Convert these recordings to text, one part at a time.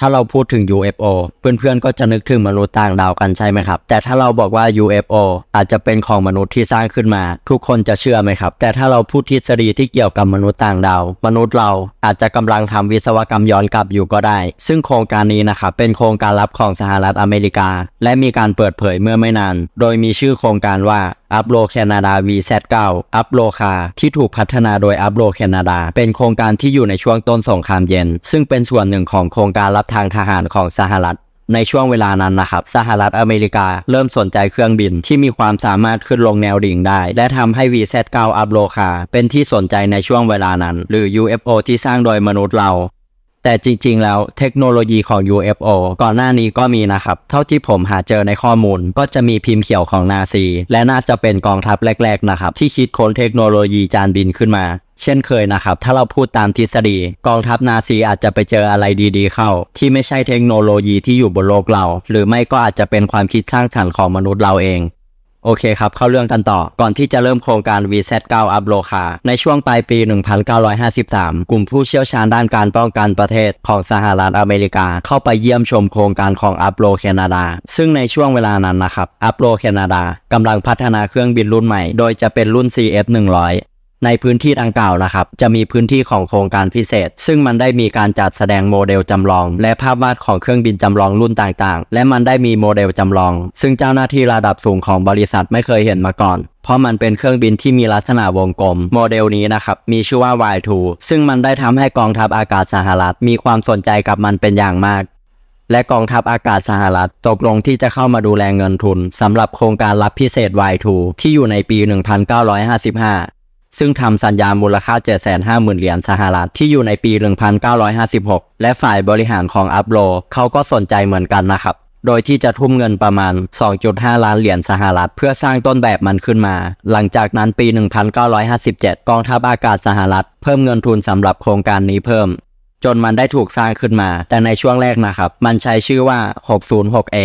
ถ้าเราพูดถึง UFO เพื่อนๆ ก็จะนึกถึงมนุษย์ต่างดาวกันใช่ไหมครับ แต่ถ้าเราบอกว่า UFO อาจจะเป็นของมนุษย์ที่สร้างขึ้นมา ทุกคนจะเชื่อไหมครับ แต่ถ้าเราพูดทฤษฎีที่เกี่ยวกับมนุษย์ต่างดาว มนุษย์เราอาจจะกำลังทำวิศวกรรมย้อนกลับอยู่ก็ได้ ซึ่งโครงการนี้นะครับเป็นโครงการลับของสหรัฐอเมริกา และมีการเปิดเผยเมื่อไม่นาน โดยมีชื่อโครงการว่าอัพโลแคนาดา VZ9 อัพโลคาที่ถูกพัฒนาโดยอัพโลแคนาดาเป็นโครงการที่อยู่ในช่วงต้นสงครามเย็น ซึ่งเป็นส่วนหนึ่งของโครงการรับทางทหารของสหรัฐในช่วงเวลานั้นนะครับ สหรัฐอเมริกาเริ่มสนใจเครื่องบินที่มีความสามารถขึ้นลงแนวดิ่งได้ และทำให้ VZ9 อัพโลคาเป็นที่สนใจในช่วงเวลานั้น หรือ UFO ที่สร้างโดยมนุษย์เรา แต่จริงๆ แล้วเทคโนโลยีของ UFO ก่อนหน้านี้ก็มีนะครับ เท่าที่ผมหาเจอในข้อมูล ก็จะมีพิมพ์เขียวของนาซี และน่าจะเป็นกองทัพแรกๆ นะครับ ที่คิดค้นเทคโนโลยีจานบินขึ้นมา เช่นเคยนะครับ ถ้าเราพูดตามทฤษฎี กองทัพนาซีอาจจะไปเจออะไรดีๆ เข้า ที่ไม่ใช่เทคโนโลยีที่อยู่บนโลกเรา หรือไม่ก็อาจจะเป็นความคิดสร้างสรรค์ของมนุษย์เราเอง โอเคครับ เข้าเรื่องกันต่อ ก่อนที่จะเริ่มโครงการ VZ9 อัพโลคา ในช่วงปลายปี 1953 กลุ่มผู้เชี่ยวชาญด้านการป้องกันประเทศของสหรัฐอเมริกา เข้าไปเยี่ยมชมโครงการของอัพโลแคนาดา ซึ่งในช่วงเวลานั้นนะครับ อัพโลแคนาดากำลังพัฒนาเครื่องบินรุ่นใหม่ โดยจะเป็นรุ่น CF100 ในพื้นที่ดังกล่าวนะครับ จะมีพื้นที่ของโครงการพิเศษ ซึ่งมันได้มีการจัดแสดงโมเดลจำลอง และภาพวาดของเครื่องบินจำลองรุ่นต่างๆ และมันได้มีโมเดลจำลอง ซึ่งเจ้าหน้าที่ระดับสูงของบริษัทไม่เคยเห็นมาก่อนเพราะมันเป็นเครื่องบินที่มีลักษณะวงกลม โมเดลนี้นะครับ มีชื่อว่า Y2 ซึ่งมันได้ทำให้กองทัพอากาศสหรัฐ มีความสนใจกับมันเป็นอย่างมาก และกองทัพอากาศสหรัฐตกลงที่จะเข้ามาดูแลเงินทุนสำหรับโครงการรับพิเศษ Y2 ที่อยู่ในปี 1955 ซึ่งทำสัญญามูลค่า 750,000 เหรียญสหรัฐที่อยู่ในปี 1956 และฝ่ายบริหารของอัพโลเขาก็สนใจเหมือนกันนะครับ โดยที่จะทุ่มเงินประมาณ 2.5 ล้านเหรียญสหรัฐเพื่อสร้างต้นแบบมันขึ้นมา หลังจากนั้นปี 1957 กองทัพอากาศสหรัฐ เพิ่มเงินทุนสำหรับโครงการนี้เพิ่มจนมันได้ถูกสร้างขึ้นมา แต่ในช่วงแรกนะครับ มันใช้ชื่อว่า 606A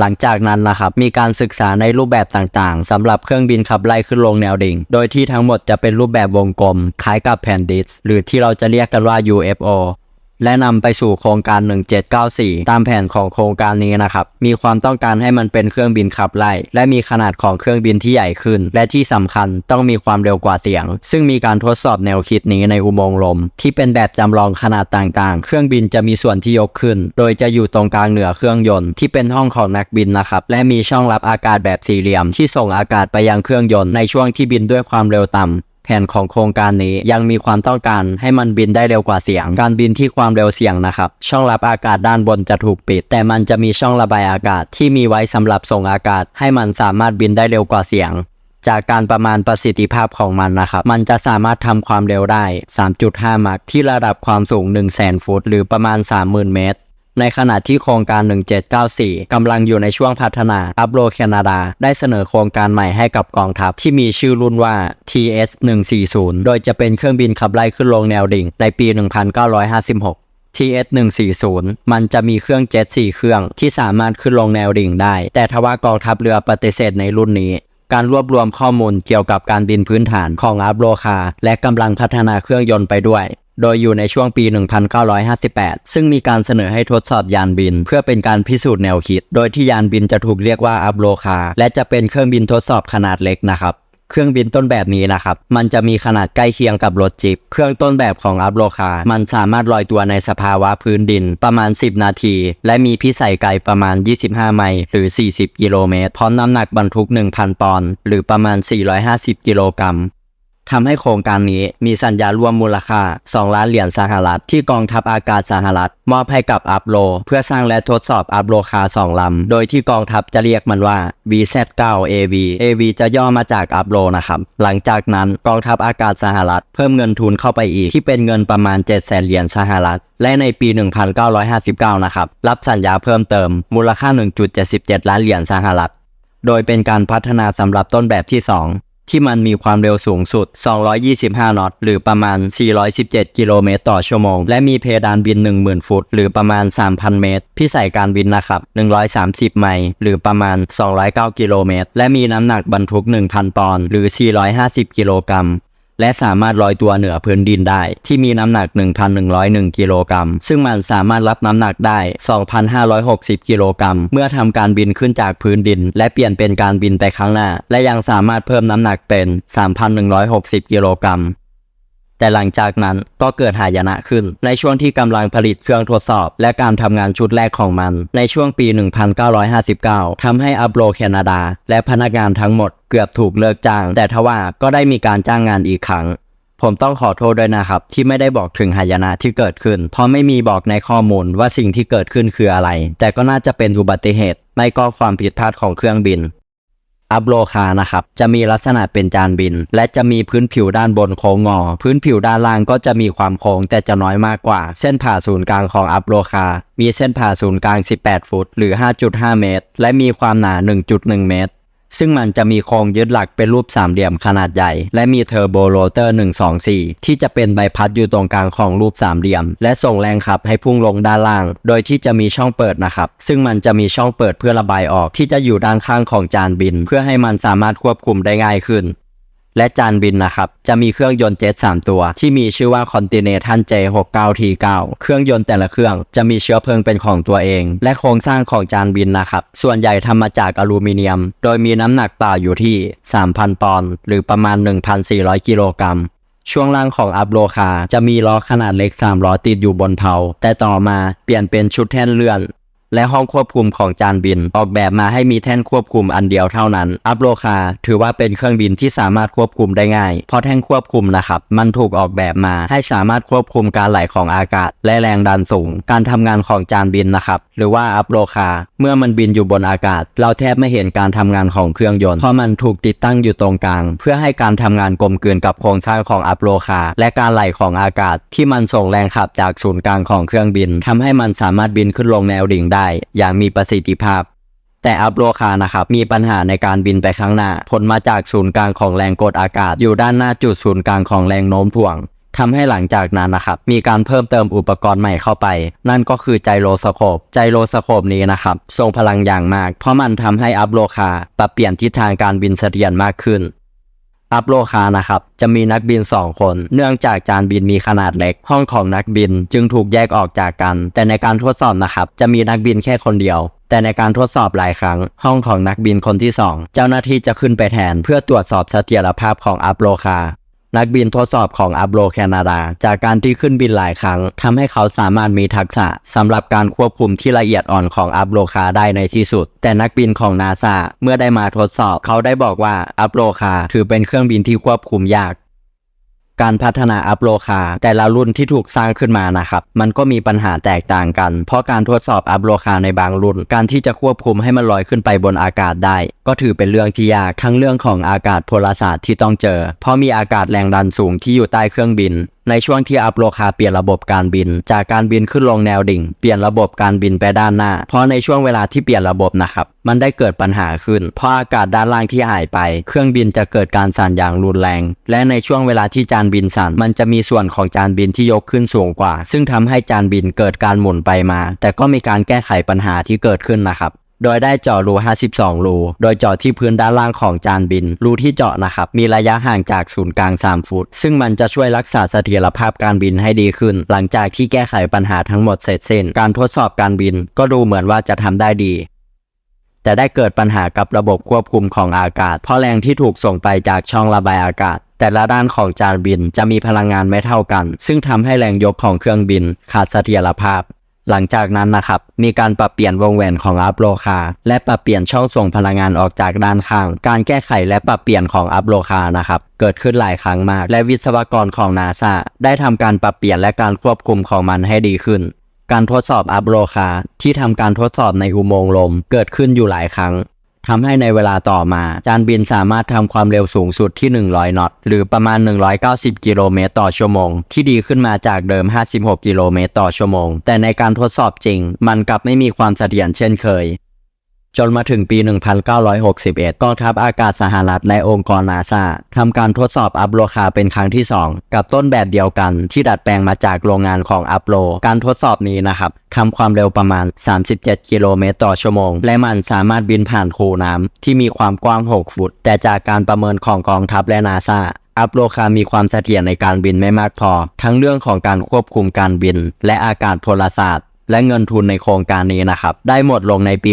หลังจากนั้นนะครับมีการศึกษาในรูปแบบต่างๆสำหรับเครื่องบินขับไล่ขึ้นลงแนวดิ่ง โดยที่ทั้งหมดจะเป็นรูปแบบวงกลม คล้ายกับแผ่นดิสก์หรือที่เราจะเรียกกันว่า UFO และนำไปสู่โครงการ 1794 ตามแผนของโครงการนี้นะครับ มีความต้องการให้มันเป็นเครื่องบินขับไล่ และมีขนาดของเครื่องบินที่ใหญ่ขึ้น และที่สำคัญต้องมีความเร็วกว่าเสียง ซึ่งมีการทดสอบแนวคิดนี้ในอุโมงค์ลม ที่เป็นแบบจำลองขนาดต่างๆ เครื่องบินจะมีส่วนที่ยกขึ้น โดยจะอยู่ตรงกลางเหนือเครื่องยนต์ที่เป็นห้องของนักบินนะครับ และมีช่องรับอากาศแบบสี่เหลี่ยม ที่ส่งอากาศไปยังเครื่องยนต์ในช่วงที่บินด้วยความเร็วต่ำ แผนของโครงการนี้ยังมีความต้องการให้มันบินได้เร็วกว่าเสียง การบินที่ความเร็วเสียงนะครับ ช่องรับอากาศด้านบนจะถูกปิด แต่มันจะมีช่องระบายอากาศที่มีไว้สำหรับส่งอากาศ ให้มันสามารถบินได้เร็วกว่าเสียง จากการประมาณประสิทธิภาพของมันนะครับ มันจะสามารถทำความเร็วได้ 3.5 มัคที่ระดับความสูง 1 0 0 0 0แฟุต หรือประมาณ 30,000 เมตร ในขณะที่โครงการ 1794 กำลังอยู่ในช่วงพัฒนาอัพโลแคนาดา ได้เสนอโครงการใหม่ให้กับกองทัพที่มีชื่อรุ่นว่า TS 140โดยจะเป็นเครื่องบินขับไล่ขึ้นลงแนวดิ่งในปี 1956 TS 140มันจะมีเครื่องเจ็ต4เครื่องที่สามารถขึ้นลงแนวดิ่งได้ แต่ทว่ากองทัพเรือปฏิเสธในรุ่นนี้ การรวบรวมข้อมูลเกี่ยวกับการบินพื้นฐานของอัพโลคา และกำลังพัฒนาเครื่องยนต์ไปด้วย โดยอยู่ในช่วงปี 1958 ซึ่งมีการเสนอให้ทดสอบยานบิน เพื่อเป็นการพิสูจน์แนวคิด โดยที่ยานบินจะถูกเรียกว่าอัพโลคา และจะเป็นเครื่องบินทดสอบขนาดเล็กนะครับเครื่องบินต้นแบบนี้นะครับ มันจะมีขนาดใกล้เคียงกับรถจิบ เครื่องต้นแบบของอัพโลคา มันสามารถลอยตัวในสภาวะพื้นดินประมาณ 10 นาที และมีพิสัยไกลประมาณ 25 ไมล์หรือ 40 กิโลเมตร พร้อมน้ำหนักบรรทุก 1,000 ปอนด์ หรือประมาณ 450 กิโลกรัม ทำให้โครงการนี้มีสัญญารวมมูลค่า 2 ล้านเหรียญสหรัฐ ที่กองทัพอากาศสหรัฐ มอบให้กับอัพโล เพื่อสร้างและทดสอบอัพโลคา2ลำ โดยที่กองทัพจะเรียกมันว่า VZ9AV AV จะย่อมาจากอัพโลนะครับ หลังจากนั้นกองทัพอากาศสหรัฐ เพิ่มเงินทุนเข้าไปอีก ที่เป็นเงินประมาณ 7 0 0 0 0เหรียญสหรัฐ และในปี 1959 นะครับ รับสัญญาเพิ่มเติม มูลค่า 1.77 ล้านเหรียญสหรัฐ โดยเป็นการพัฒนาสำหรับต้นแบบที่ 2 ที่มันมีความเร็วสูงสุด 225 นอต หรือประมาณ 417 กิโลเมตรต่อชั่วโมง และมีเพดานบิน 10,000 ฟุต หรือประมาณ 3,000 เมตร พิสัยการบินนะครับ 130 ไมล์หรือประมาณ 209 กิโลเมตร และมีน้ำหนักบรรทุก 1,000 ปอนด์ หรือ 450 กิโลกรัม และสามารถลอยตัวเหนือพื้นดินได้ ที่มีน้ำหนัก 1,101 กิโลกรัม ซึ่งมันสามารถรับน้ำหนักได้ 2,560 กิโลกรัม เมื่อทำการบินขึ้นจากพื้นดิน และเปลี่ยนเป็นการบินไปข้างหน้า และยังสามารถเพิ่มน้ำหนักเป็น 3,160 กิโลกรัม แต่หลังจากนั้นก็เกิดหายนะขึ้น ในช่วงที่กำลังผลิตเครื่องทดสอบ และการทำงานชุดแรกของมัน ในช่วงปี 1959 ทำให้อัพโลแคนาดา และพนักงานทั้งหมดเกือบถูกเลิกจ้าง แต่ทว่าก็ได้มีการจ้างงานอีกครั้ง ผมต้องขอโทษด้วยนะครับ ที่ไม่ได้บอกถึงหายนะที่เกิดขึ้น เพราะไม่มีบอกในข้อมูลว่าสิ่งที่เกิดขึ้นคืออะไร แต่ก็น่าจะเป็นอุบัติเหตุ ไม่ก็ความผิดพลาดของเครื่องบิน อัพโลคานะครับ จะมีลักษณะเป็นจานบิน และจะมีพื้นผิวด้านบนโค้งงอ พื้นผิวด้านล่างก็จะมีความโค้งแต่จะน้อยมากกว่า เส้นผ่าศูนย์กลางของอัพโลคา มีเส้นผ่าศูนย์กลาง 18 ฟุต หรือ 5.5 เมตร และมีความหนา 1.1 เมตร ซึ่งมันจะมีโครงยึดหลักเป็นรูปสามเหลี่ยมขนาดใหญ่ และมีเทอร์โบโรเตอร์ 124 ที่จะเป็นใบพัดอยู่ตรงกลางของรูปสามเหลี่ยม และส่งแรงขับให้พุ่งลงด้านล่าง โดยที่จะมีช่องเปิดนะครับ ซึ่งมันจะมีช่องเปิดเพื่อระบายออกที่จะอยู่ด้านข้างของจานบิน เพื่อให้มันสามารถควบคุมได้ง่ายขึ้น และจานบินนะครับ จะมีเครื่องยนต์เจ็ต3ตัว ที่มีชื่อว่า Continental J69T9 เครื่องยนต์แต่ละเครื่องจะมีเชื้อเพลิงเป็นของตัวเอง และโครงสร้างของจานบินนะครับ ส่วนใหญ่ทำมาจากอลูมิเนียม โดยมีน้ำหนักเปล่าอยู่ที่ 3,000 ปอนด์หรือประมาณ 1,400 กิโลกรัมช่วงล่างของอัพโลคาจะมีล้อขนาดเล็ก3ล้อติดอยู่บนเผาแต่ต่อมาเปลี่ยนเป็นชุดแท่นเลื่อน และห้องควบคุมของจานบิน ออกแบบมาให้มีแท่นควบคุมอันเดียวเท่านั้น อัพโลคา ถือว่าเป็นเครื่องบินที่สามารถควบคุมได้ง่าย เพราะแท่นควบคุมนะครับ มันถูกออกแบบมาให้สามารถควบคุมการไหลของอากาศ และแรงดันสูง การทำงานของจานบินนะครับ หรือว่าอัพโลคา เมื่อมันบินอยู่บนอากาศ เราแทบไม่เห็นการทำงานของเครื่องยนต์ เพราะมันถูกติดตั้งอยู่ตรงกลาง เพื่อให้การทำงานกลมกลืนกับโครงสร้างของอัพโลคา และการไหลของอากาศ ที่มันส่งแรงขับจากศูนย์กลางของเครื่องบินทำให้มันสามารถบินขึ้นลงแนวดิ่งได้อย่างมีประสิทธิภาพ แต่อัพโลคานะครับมีปัญหาในการบินไปข้างหน้า ผลมาจากศูนย์กลางของแรงกดอากาศ อยู่ด้านหน้าจุดศูนย์กลางของแรงโน้มถ่วงทำให้หลังจากนั้นนะครับมีการเพิ่มเติมอุปกรณ์ใหม่เข้าไป นั่นก็คือไจโรสโคปไจโรสโคปนี้นะครับทรงพลังอย่างมาก เพราะมันทำให้อัพโลคาปรับเปลี่ยนทิศทางการบินเสถียรมากขึ้น อัพโลคานะครับ จะมีนักบิน 2 คน เนื่องจากจานบินมีขนาดเล็ก ห้องของนักบินจึงถูกแยกออกจากกัน แต่ในการทดสอบนะครับ จะมีนักบินแค่คนเดียว แต่ในการทดสอบหลายครั้ง ห้องของนักบินคนที่ 2 เจ้าหน้าที่จะขึ้นไปแทน เพื่อตรวจสอบเสถียรภาพของอัพโลคา นักบินทดสอบของอับโลแคนาดา จากการที่ขึ้นบินหลายครั้งทำให้เขาสามารถมีทักษะสำหรับการควบคุมที่ละเอียดอ่อนของอับโลคาได้ในที่สุด แต่นักบินของนาซาเมื่อได้มาทดสอบ เขาได้บอกว่าอับโลคาถือเป็นเครื่องบินที่ควบคุมยาก การพัฒนาอัพโลคาแต่ละรุ่นที่ถูกสร้างขึ้นมานะครับ มันก็มีปัญหาแตกต่างกัน เพราะการทดสอบอัพโลคาในบางรุ่น การที่จะควบคุมให้มันลอยขึ้นไปบนอากาศได้ ก็ถือเป็นเรื่องที่ยากทั้งเรื่องของอากาศพลศาสตร์ที่ต้องเจอ เพราะมีอากาศแรงดันสูงที่อยู่ใต้เครื่องบิน ในช่วงที่อัพโลคาเปลี่ยนระบบการบิน จากการบินขึ้นลงแนวดิ่ง เปลี่ยนระบบการบินไปด้านหน้า เพราะในช่วงเวลาที่เปลี่ยนระบบนะครับมันได้เกิดปัญหาขึ้น เพราะอากาศด้านล่างที่หายไป เครื่องบินจะเกิดการสั่นอย่างรุนแรง และในช่วงเวลาที่จานบินสั่น มันจะมีส่วนของจานบินที่ยกขึ้นสูงกว่า ซึ่งทำให้จานบินเกิดการหมุนไปมา แต่ก็มีการแก้ไขปัญหาที่เกิดขึ้นนะครับ โดยได้เจาะรู 52 รู โดยเจาะที่พื้นด้านล่างของจานบิน รูที่เจาะนะครับ มีระยะห่างจากศูนย์กลาง 3 ฟุต ซึ่งมันจะช่วยรักษาเสถียรภาพการบินให้ดีขึ้น หลังจากที่แก้ไขปัญหาทั้งหมดเสร็จสิ้น การทดสอบการบินก็ดูเหมือนว่าจะทำได้ดี แต่ได้เกิดปัญหากับระบบควบคุมของอากาศ เพราะแรงที่ถูกส่งไปจากช่องระบายอากาศ แต่ละด้านของจานบินจะมีพลังงานไม่เท่ากัน ซึ่งทำให้แรงยกของเครื่องบินขาดเสถียรภาพ หลังจากนั้นนะครับ มีการปรับเปลี่ยนวงแหวนของอัพโลคา และปรับเปลี่ยนช่องส่งพลังงานออกจากด้านข้าง การแก้ไขและปรับเปลี่ยนของอัพโลคานะครับ เกิดขึ้นหลายครั้งมาก และวิศวกรของนาซาได้ทำการปรับเปลี่ยนและการควบคุมของมันให้ดีขึ้น การทดสอบอัพโลคาที่ทำการทดสอบในอุโมงค์ลม เกิดขึ้นอยู่หลายครั้ง ทำให้ในเวลาต่อมา จานบินสามารถทำความเร็วสูงสุดที่ 100 นอต หรือประมาณ 190 กิโลเมตรต่อชั่วโมง ที่ดีขึ้นมาจากเดิม 56 กิโลเมตรต่อชั่วโมง แต่ในการทดสอบจริง มันกลับไม่มีความเสถียรเช่นเคย จนมาถึงปี 1961 กองทัพอากาศสหรัฐและองค์กรนาซาทำการทดสอบอัพโลคาเป็นครั้งที่ 2 กับต้นแบบเดียวกัน ที่ดัดแปลงมาจากโรงงานของอัพโล การทดสอบนี้นะครับทำความเร็วประมาณ 37 กิโลเมตรต่อชั่วโมง และมันสามารถบินผ่านคูน้ำที่มีความกว้าง 6 ฟุต แต่จากการประเมินของกองทัพและนาซาอัพโลคามีความเสถียรในการบินไม่มากพอ ทั้งเรื่องของการควบคุมการบิน และอากาศพลศาสตร์ และเงินทุนในโครงการนี้นะครับ ได้หมดลงในปี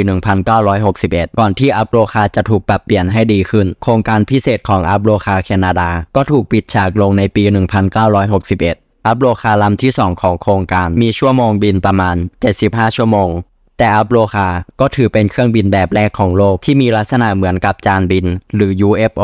1961 ก่อนที่อัพโลคาจะถูกปรับเปลี่ยนให้ดีขึ้น โครงการพิเศษของอัพโลคาแคนาดา ก็ถูกปิดฉากลงในปี 1961 อัพโลคาลำที่ 2 ของโครงการมีชั่วโมงบินประมาณ 75 ชั่วโมง แต่อัพโลคาก็ถือเป็นเครื่องบินแบบแรกของโลกที่มีลักษณะเหมือนกับจานบิน หรือ UFO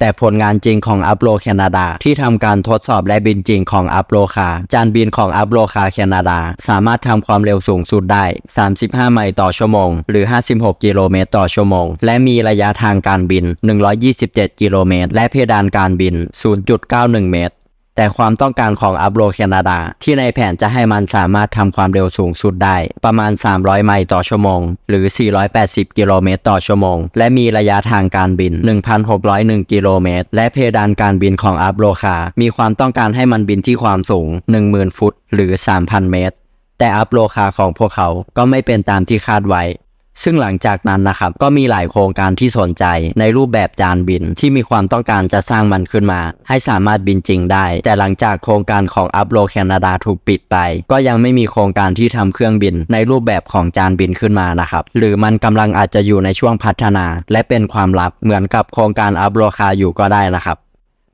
แต่ผลงานจริงของอัพโลแคนาดา ที่ทำการทดสอบและบินจริงของอัพโลคาจานบินของอัพโลคาแคนาดา สามารถทำความเร็วสูงสุดได้ 35 ไมล์ต่อชั่วโมง หรือ 56 กิโลเมตรต่อชั่วโมง และมีระยะทางการบิน 127 กิโลเมตร และเพดานการบิน 0.91 เมตร แต่ความต้องการของอัพโลแคนาดา ที่ในแผนจะให้มันสามารถทำความเร็วสูงสุดได้ ประมาณ 300 ไมล์ต่อชั่วโมง หรือ 480 กิโลเมตรต่อชั่วโมง และมีระยะทางการบิน 1,601 กิโลเมตร และเพดานการบินของอัพโลคา มีความต้องการให้มันบินที่ความสูง 10,000 ฟุต หรือ 3,000 เมตร แต่อัพโลคาของพวกเขาก็ไม่เป็นตามที่คาดไว้ ซึ่งหลังจากนั้นนะครับก็มีหลายโครงการที่สนใจในรูปแบบจานบินที่มีความต้องการจะสร้างมันขึ้นมา ให้สามารถบินจริงได้ แต่หลังจากโครงการของอัพโลแคนาดาถูกปิดไป ก็ยังไม่มีโครงการที่ทำเครื่องบิน ในรูปแบบของจานบินขึ้นมานะครับ หรือมันกำลังอาจจะอยู่ในช่วงพัฒนา และเป็นความลับเหมือนกับโครงการอัพโลคาอยู่ก็ได้นะครับ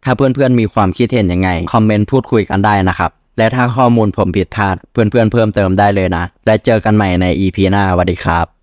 ถ้าเพื่อนๆมีความคิดเห็นยังไงคอมเมนต์พูดคุยกันได้นะครับและถ้าข้อมูลผมผิดพลาดเพื่อนๆเพิ่มเติมได้เลยนะ และเจอกันใหม่ใน EP หน้าสวัสดีครับ